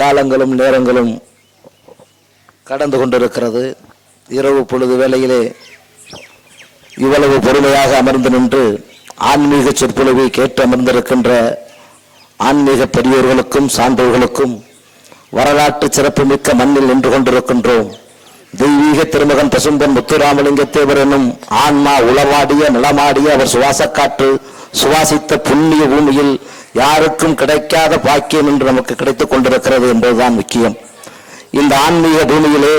காலங்களும் நேரங்களும் கடந்து கொண்டிருக்கிறது. இரவு பொழுது வேளையிலே இவ்வளவு பொறுமையாக அமர்ந்து நின்று ஆன்மீக சொற்பொழிவை கேட்டு அமர்ந்திருக்கின்ற ஆன்மீக பெரியோர்களுக்கும் சான்றோர்களுக்கும் வரலாற்று சிறப்புமிக்க மண்ணில் நின்று கொண்டிருக்கின்றோம். தெய்வீக திருமகன் பசும்பன் முத்துராமலிங்க தேவர் எனும் ஆன்மா உளவாடிய நிலமாடிய அவர் சுவாசக்காற்று சுவாசித்த புண்ணிய பூமியில் யாருக்கும் கிடைக்காத பாக்கியம் என்று நமக்கு கிடைத்துக் கொண்டிருக்கிறது என்பதுதான் முக்கியம். இந்த ஆன்மீக பூமியிலே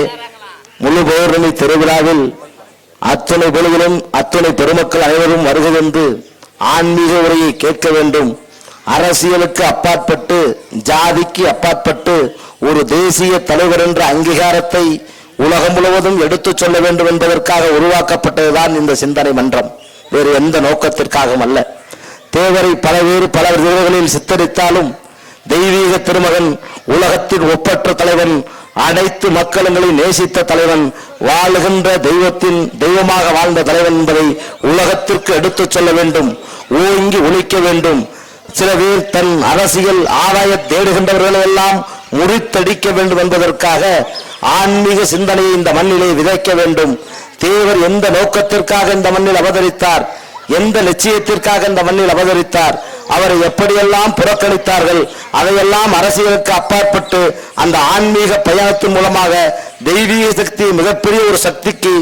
முழு பௌர்ணமி திருவிழாவில் அத்தனை பொழுதிலும் அத்தனை பெருமக்கள் அனைவரும் வருகிறது ஆன்மீக உரையை கேட்க வேண்டும். அரசியலுக்கு அப்பாற்பட்டு ஜாதிக்கு அப்பாற்பட்டு ஒரு தேசிய தலைவர் என்ற அங்கீகாரத்தை உலகம் முழுவதும் எடுத்துச் சொல்ல வேண்டும் என்பதற்காக உருவாக்கப்பட்டதுதான் இந்த சிந்தனை மன்றம். வேறு எந்த நோக்கத்திற்காகவும் அல்ல. தேவரை பல வேறு பல விதங்களில் சித்தரித்தாலும் தெய்வீக திருமகன் உலகத்தின் ஒப்பற்ற தலைவன் அனைத்து மக்களங்களை நேசித்த தலைவன் வாழுகின்ற தெய்வத்தின் தெய்வமாக வாழ்ந்த தலைவன் என்பதை உலகத்திற்கு எடுத்துச் சொல்ல வேண்டும் ஓங்கி ஒழிக்க வேண்டும். சில பேர் தன் அரசியல் ஆதாய தேடுகின்றவர்களை எல்லாம் முறித்தடிக்க வேண்டும் என்பதற்காக ஆன்மீக சிந்தனையை இந்த மண்ணிலே விதைக்க வேண்டும். தேவர் எந்த நோக்கத்திற்காக இந்த மண்ணில் அவதரித்தார்? எந்த லட்சியத்திற்காக இந்த மண்ணில் அவதரித்தார் அவரை எப்படியெல்லாம் புறக்கணித்தார்கள்? அதையெல்லாம் அரசியலுக்கு அப்பாற்பட்டு அந்த ஆன்மீக பயணத்தின் மூலமாக தெய்வீக சக்தி மிகப்பெரிய ஒரு சக்திக்கு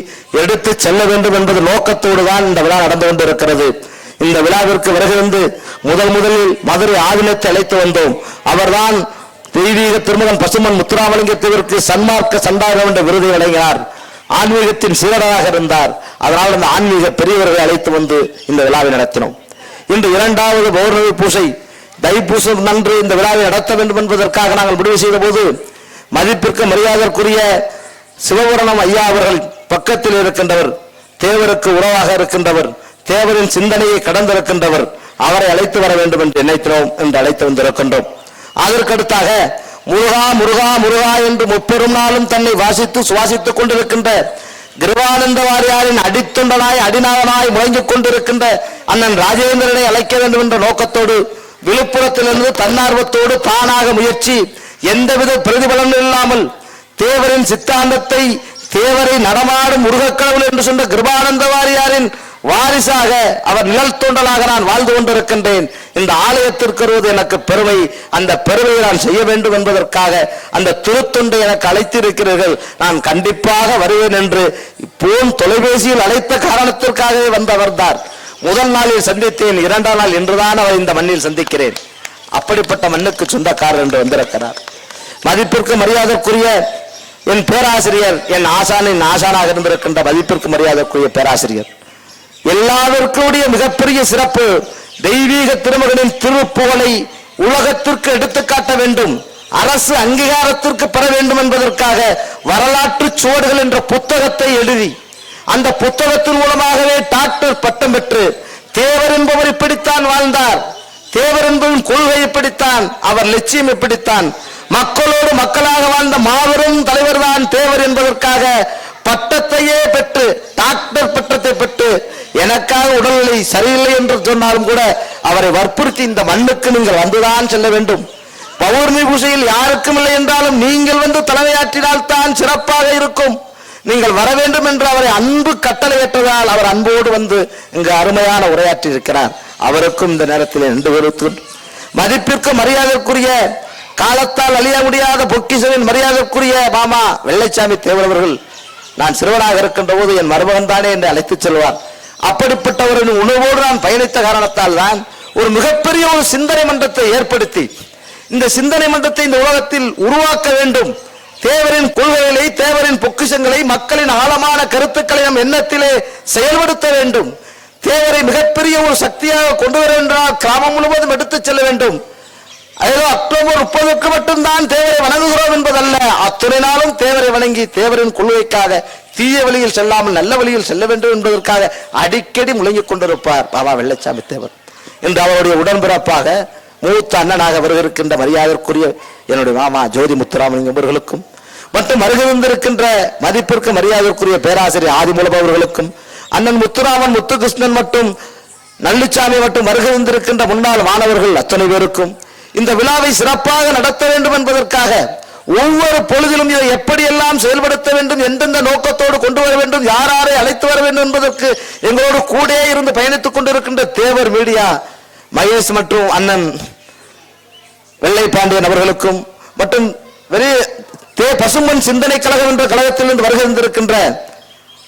எடுத்து செல்ல வேண்டும் என்பது நோக்கத்தோடு தான் இந்த விழா நடந்து கொண்டிருக்கிறது. இந்த விழாவிற்கு வருகிறது முதல் முதலில் மதுரை ஆதினத்தை அழைத்து வந்தோம். அவர்தான் தெய்வீக திருமகன் பசுமன் முத்துராமலிங்கத்திற்கு சன்மார்க்க சண்டாக என்ற விருதை வழங்கினார். ஆன்மீகத்தின் சீரராக இருந்தார். அதனால் அந்த ஆன்மீக பெரியவர்களை அழைத்து வந்து இந்த விழாவை நடத்தினோம். இன்று இரண்டாவது பௌர்ணமி பூசை தைப்பூசம் நன்று இந்த விழாவை நடத்த வேண்டும் என்பதற்காக நாங்கள் முடிவு செய்த போது மதிப்பிற்கு மரியாதைக்குரிய சிவபுரணம் ஐயா அவர்கள் பக்கத்தில் இருக்கின்றவர் தேவருக்கு உறவாக இருக்கின்றவர் தேவரின் சிந்தனையை கடந்திருக்கின்றவர் அவரை அழைத்து வர வேண்டும் என்று நினைக்கிறோம் என்று அழைத்து வந்திருக்கின்றோம். அதற்கடுத்தாக முருகா முருகா முருகா என்று முப்பெரும் நாளும் தன்னை வாசித்து சுவாசித்துக் கொண்டிருக்கின்ற கிருபானந்த வாரியாரின் அடித்துண்டனாய் அடிநாதனாய் முழங்கிக் கொண்டிருக்கின்ற அண்ணன் ராஜேந்திரனை அழைக்க வேண்டும் என்ற நோக்கத்தோடு விழுப்புரத்திலிருந்து தன்னார்வத்தோடு தானாக முயற்சி எந்தவித பிரதிபலன் இல்லாமல் தேவரின் சித்தாந்தத்தை தேவரை நடமாடும் முருகக்கடவுள் என்று சொன்ன கிருபானந்த வாரியாரின் வாரிசாக அவர் நிழல் தோண்டலாக நான் வாழ்ந்து கொண்டிருக்கின்றேன். இந்த ஆலயத்திற்கு வருவது எனக்கு பெருமை. அந்த பெருமையை நான் செய்ய வேண்டும் என்பதற்காக அந்த திருத்தொண்டை எனக்கு அழைத்திருக்கிறீர்கள். நான் கண்டிப்பாக வருவேன் என்று போன் தொலைபேசியில் அழைத்த காரணத்திற்காகவே வந்தவர்தான் முதல் நாளில் சந்தித்தேன் இரண்டாம் நாள் இன்றுதான் அவர் இந்த மண்ணில் சந்திக்கிறேன். அப்படிப்பட்ட மண்ணுக்கு சொந்தக்காரர் என்று வந்திருக்கிறார். மதிப்பிற்கு மரியாதைக்குரிய என் பேராசிரியர் என் ஆசானின் ஆசானாக இருந்திருக்கின்ற மதிப்பிற்கு மரியாதைக்குரிய பேராசிரியர். எல்லாவிற்குடைய மிகப்பெரிய சிறப்பு தெய்வீக திருமகனின் திருப்புகழை உலகத்திற்கு எடுத்துக்காட்ட வேண்டும். அரசு அங்கீகாரத்திற்கு பெற வேண்டும் என்பதற்காக வரலாற்று சுவடுகள் என்ற புத்தகத்தை எழுதி அந்த புத்தகத்தின் மூலமாகவே டாக்டர் பட்டம் பெற்று தேவர் என்பவர் இப்படித்தான் வாழ்ந்தார். தேவர் என்பவன் கொள்கை இப்படித்தான் அவர் லட்சியம் இப்படித்தான். மக்களோடு மக்களாக வாழ்ந்த மாபெரும் தலைவர் தான் தேவர் என்பதற்காக பட்டத்தையே பெற்று டாக்டர் பட்டத்தை பெற்று எனக்காக உடல்நிலை சரியில்லை என்று சொன்னாலும் கூட அவரை வற்புறுத்தி இந்த மண்ணுக்கு நீங்கள் வந்துதான் செல்ல வேண்டும். பௌர்ணமி பூஜையில் யாருக்கும் இல்லை என்றாலும் நீங்கள் வந்து தலைமையாற்றினால் தான் சிறப்பாக இருக்கும். நீங்கள் வர வேண்டும் என்று அவரை அன்பு கட்டளையிட்டதால் அவர் அன்போடு வந்து இங்கு அருமையான உரையாற்றி இருக்கிறார் அவருக்கும் இந்த நேரத்தில் நின்று வருத்து மதிப்பிற்கு மரியாதைக்குரிய காலத்தால் அழிய முடியாத பொக்கிசனின் மரியாதைக்குரிய மாமா வெள்ளைச்சாமி தேவரவர்கள் நான் சிறுவனாக இருக்கின்ற போது என் மருமகன் தானே என்று அழைத்துச் செல்வார். அப்படிப்பட்டவரின் உணர்வோடு நான் பயணித்த காரணத்தால் தான் ஒரு மிகப்பெரிய ஒரு சிந்தனை மன்றத்தை ஏற்படுத்தி இந்த சிந்தனை மன்றத்தை இந்த உலகத்தில் உருவாக்க வேண்டும். தேவரின் கொள்கைகளை தேவரின் பொக்கிஷங்களை மக்களின் ஆழமான கருத்துக்களை நம் எண்ணத்திலே செயல்படுத்த வேண்டும். தேவரை மிகப்பெரிய ஒரு சக்தியாக கொண்டு வர என்றால் கிராமம் முழுவதும் எடுத்துச் செல்ல வேண்டும். ஏதோ அக்டோபர் முப்பதுக்கு மட்டும்தான் தேவரை வணங்குகிறோம் என்பதல்ல. அத்துணை நாளும் தேவரை வணங்கி தேவரின் கொள்கைக்காக தீய வழியில் செல்லாமல் நல்ல வழியில் செல்ல வேண்டும் என்பதற்காக அடிக்கடி முழங்கிக் கொண்டிருப்பார் பாபா வெள்ளச்சாமி தேவர். என்று அவருடைய உடன்பிறப்பாக மூத்த அண்ணனாக வருகின்ற மரியாதைக்குரிய என்னுடைய மாமா ஜோதி முத்துராமலிங்கம் அவர்களுக்கும் மற்றும் வருகின்றிருக்கின்ற மதிப்பிற்கு மரியாதைக்குரிய பேராசிரியர் ஆதிமூலம் அவர்களுக்கும் அண்ணன் முத்துராமன் முத்துகிருஷ்ணன் மற்றும் நல்லிச்சாமி மற்றும் வருகின்றிருக்கின்ற முன்னாள் மாணவர்கள் அத்தனை பேருக்கும் இந்த விழாவை சிறப்பாக நடத்த வேண்டும் என்பதற்காக ஒவ்வொரு பொழுதிலும் இதை எப்படியெல்லாம் செயல்படுத்த வேண்டும் எந்தெந்த நோக்கத்தோடு கொண்டு வர வேண்டும் யார் யாரை அழைத்து வர வேண்டும் என்பதற்கு எங்களோடு கூட இருந்து பயணித்துக் கொண்டிருக்கின்ற தேவர் மீடியா மகேஷ் மற்றும் அண்ணன் வெள்ளை பாண்டியன் அவர்களுக்கும் மற்றும் வெளி தே பசும்பன் சிந்தனை கழகம் என்ற கழகத்திலிருந்து வருகை தந்திருக்கின்ற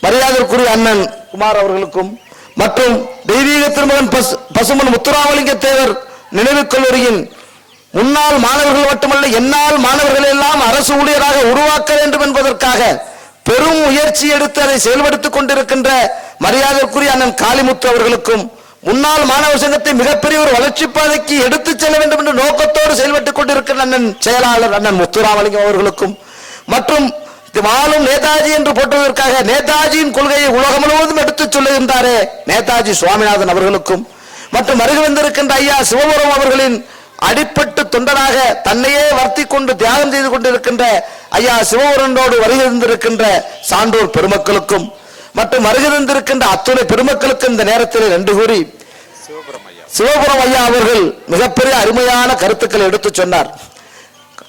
மரியாதைக்குரிய அண்ணன் குமார் அவர்களுக்கும் மற்றும் தெய்வீக திருமகன் பசு பசுமன் முத்துராமலிங்க தேவர் நினைவு கல்லூரியின் முன்னாள் மாணவர்கள் மட்டுமல்ல என்னால் மாணவர்கள் எல்லாம் அரசு ஊழியராக உருவாக்க வேண்டும் என்பதற்காக பெரும் முயற்சி எடுத்து அதை செயல்படுத்திக் கொண்டிருக்கின்ற மரியாதைக்குரிய அண்ணன் காளிமுத்து அவர்களுக்கும் முன்னாள் மாணவர் சங்கத்தை மிகப்பெரிய ஒரு வளர்ச்சி பாதைக்கு எடுத்துச் செல்ல வேண்டும் என்ற நோக்கத்தோடு செயல்பட்டுக் கொண்டிருக்கிற அண்ணன் செயலாளர் அண்ணன் முத்துராமலிங்கம் அவர்களுக்கும் மற்றும் வாழும் நேதாஜி என்று போட்டுவதற்காக நேதாஜியின் கொள்கையை உலகம் முழுவதும் எடுத்துச் சொல்லுகின்றாரே நேதாஜி சுவாமிநாதன் அவர்களுக்கும் மற்றும் அருகில் வந்திருக்கின்ற ஐயா சிவபுரம் அவர்களின் அடிப்பட்டு தொண்டராக தன்னையே வர்த்தி கொண்டு தியாகம் செய்து கொண்டிருக்கின்ற ஐயா சிவபுரனோடு வருகிறந்திருக்கின்ற சான்றோர் பெருமக்களுக்கும் மற்றும் வருகிறந்திருக்கின்ற அத்துணை பெருமக்களுக்கும் இந்த நேரத்தில் நன்றி கூறி சிவபுரம் ஐயா அவர்கள் மிகப்பெரிய அருமையான கருத்துக்களை எடுத்துச் சொன்னார்.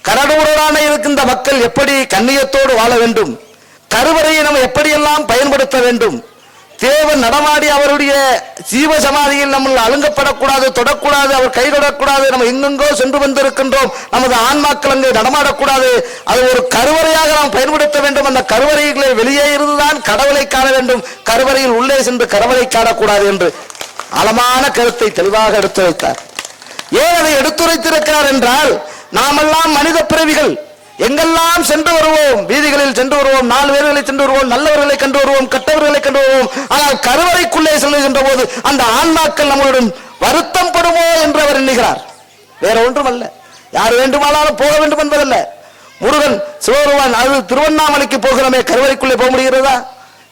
கரடுமுரடான இருக்கின்ற மக்கள் எப்படி கண்ணியத்தோடு வாழ வேண்டும்? கருவறையை நம்ம எப்படியெல்லாம் பயன்படுத்த வேண்டும்? தேவன் நடமாடி அவருடைய ஜீவ சமாதியில் நம்ம அழுங்கப்படக்கூடாது தொடக்கூடாது அவர் கைகொடக்கூடாது நம்ம எங்கெங்கோ சென்று வந்திருக்கின்றோம். நமது ஆன்மாக்கள் அங்கே நடமாடக்கூடாது. அது ஒரு கருவறையாக நாம் பயன்படுத்த வேண்டும். அந்த கருவறைகளை வெளியே இருந்துதான் கடவுளை காண வேண்டும். கருவறையில் உள்ளே சென்று கடவுளை காணக்கூடாது என்று ஆழமான கருத்தை தெளிவாக எடுத்து வைத்தார். ஏன் அதை எடுத்துரைத்திருக்கிறார் என்றால் நாமெல்லாம் மனித பிறவிகள். எங்கெல்லாம் சென்று வருவோம்? வீதிகளில் சென்று வருவோம். நாலு பேர்களை சென்று வருவோம். நல்லவர்களை கண்டு வருவோம். கெட்டவர்களை கண்டு வருவோம். ஆனால் கருவறைக்குள்ளே செல்லுகின்ற போது அந்த ஆன்மாக்கள் நம்மளுடன் வருத்தம் படுமோ என்று அவர் எண்ணுகிறார். வேற ஒன்றும் அல்ல யார் வேண்டுமானாலும் போக வேண்டும் என்பதல்ல. முருகன் சிவபெருமான் அது திருவண்ணாமலைக்கு போகிறோமே கருவறைக்குள்ளே போக முடிகிறதா?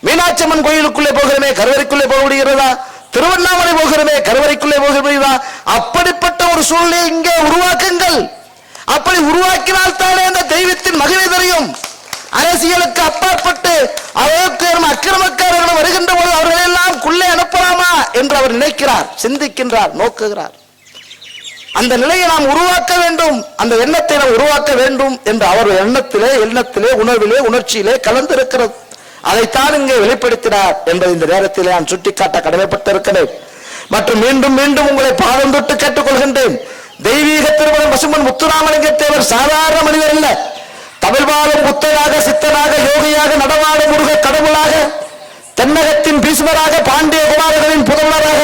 மீனாட்சி அம்மன் கோயிலுக்குள்ளே போகிறோமே கருவறைக்குள்ளே போக முடிகிறதா? திருவண்ணாமலை போகிறோமே கருவறைக்குள்ளே போக முடியுதா அப்படிப்பட்ட ஒரு சூழ்நிலை இங்கே உருவாக்குங்கள். அப்படி உருவாக்கினால் தானே அந்த தெய்வத்தின் மகிமை தெரியும். அரசியலுக்கு அப்பாற்பட்டு அயோக்கியரும் அக்கிரமக்காரர்களும் வருகின்ற போது அவர்களை எல்லாம் குள்ளே அனுப்பலாமா என்று அவர் நினைக்கிறார் சிந்திக்கின்றார் நோக்குகிறார். அந்த நிலையை நாம் உருவாக்க வேண்டும் அந்த எண்ணத்தை நாம் உருவாக்க வேண்டும் என்று அவர் எண்ணத்திலே எண்ணத்திலே உணர்விலே உணர்ச்சியிலே கலந்திருக்கிறது. அதைத்தான் இங்கே வெளிப்படுத்தினார் என்பதை இந்த நேரத்திலே நான் சுட்டிக்காட்ட கடமைப்பட்டிருக்கிறேன். மற்றும் மீண்டும் மீண்டும் உங்களை பாதம் தொட்டு கேட்டுக்கொள்கின்றேன். தெய்வீக திருமணம் பசுமன் முத்துராமலிங்க தேவர் சாதாரண மனிதர் அல்ல தமிழ்வாளர் புத்தராக சித்தராக யோகியாக நடமாட முருக கடவுளாக தென்னகத்தின் பீஷ்மராக பாண்டிய குமாரர்களின் புதல்வராக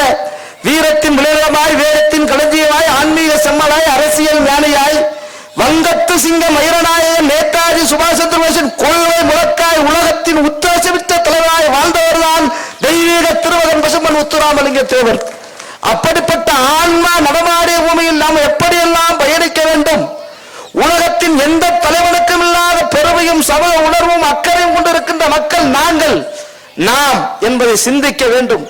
வீரத்தின் விளையமாய் வேதத்தின் களஞ்சியமாய் ஆன்மீக செம்மலாய் அரசியல் ஞானியாய் வங்கத்து சிங்க மயிரனாய நேதாஜி சுபாஷ் சந்திர போஸின் கொள்கை முழக்காய் உலகத்தின் உத்தேசமித்த தலைவராய் வாழ்ந்தவர்தான் தெய்வீக திருவகன் பசுமன் முத்துராமலிங்க தேவர். அப்படிப்பட்ட ஆன்மா நடமாடிய பூமியில் நாம் எப்படியெல்லாம் பயணிக்க வேண்டும் உலகத்தின் எந்த தலைவனுக்கும் இல்லாத பெருமையும் சமூக உணர்வும் அக்கறையும் கொண்டிருக்கின்ற மக்கள் நாங்கள் நாம் என்பதை சிந்திக்க வேண்டும்.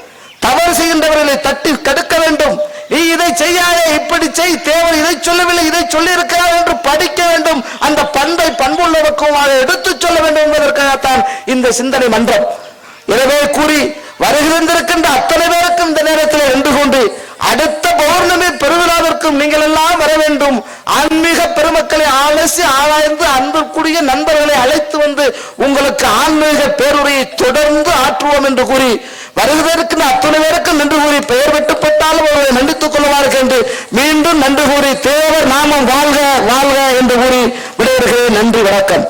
தவறு செய்கின்றவர்களை தட்டி கடுக்க வேண்டும். நீ இதை செய்யாதே இப்படி செய் தேவர் இதை சொல்லவில்லை இதை சொல்லி இருக்கிறார் என்று படிக்க வேண்டும். அந்த பண்பை பண்புள்ளவருக்குமாக எடுத்துச் சொல்ல வேண்டும் என்பதற்காகத்தான் இந்த சிந்தனை மன்றம். எனவே கூறி வருகின்றிருக்கின்ற அத்தனை பேருக்கும் இந்த நேரத்தில் நின்று கொண்டு பெருவிழாவிற்கும் நீங்கள் எல்லாம் வர வேண்டும். ஆன்மீக பெருமக்களை ஆலசி ஆராய்ந்து அன்புக்குரிய நண்பர்களை அழைத்து வந்து உங்களுக்கு ஆன்மீக பேருரையை தொடர்ந்து ஆற்றுவோம் என்று கூறி வருவதற்கு அத்துணை பேருக்கும் நன்றி கூறி பெயர் வெட்டுப்பட்டாலும் அவர்களை மன்னித்துக் கொள்வார்கள் என்று மீண்டும் நன்றி கூறி தேவர் நாமம் வாழ்க வாழ்க என்று கூறி விடைபெறுகிறேன். நன்றி வணக்கம்.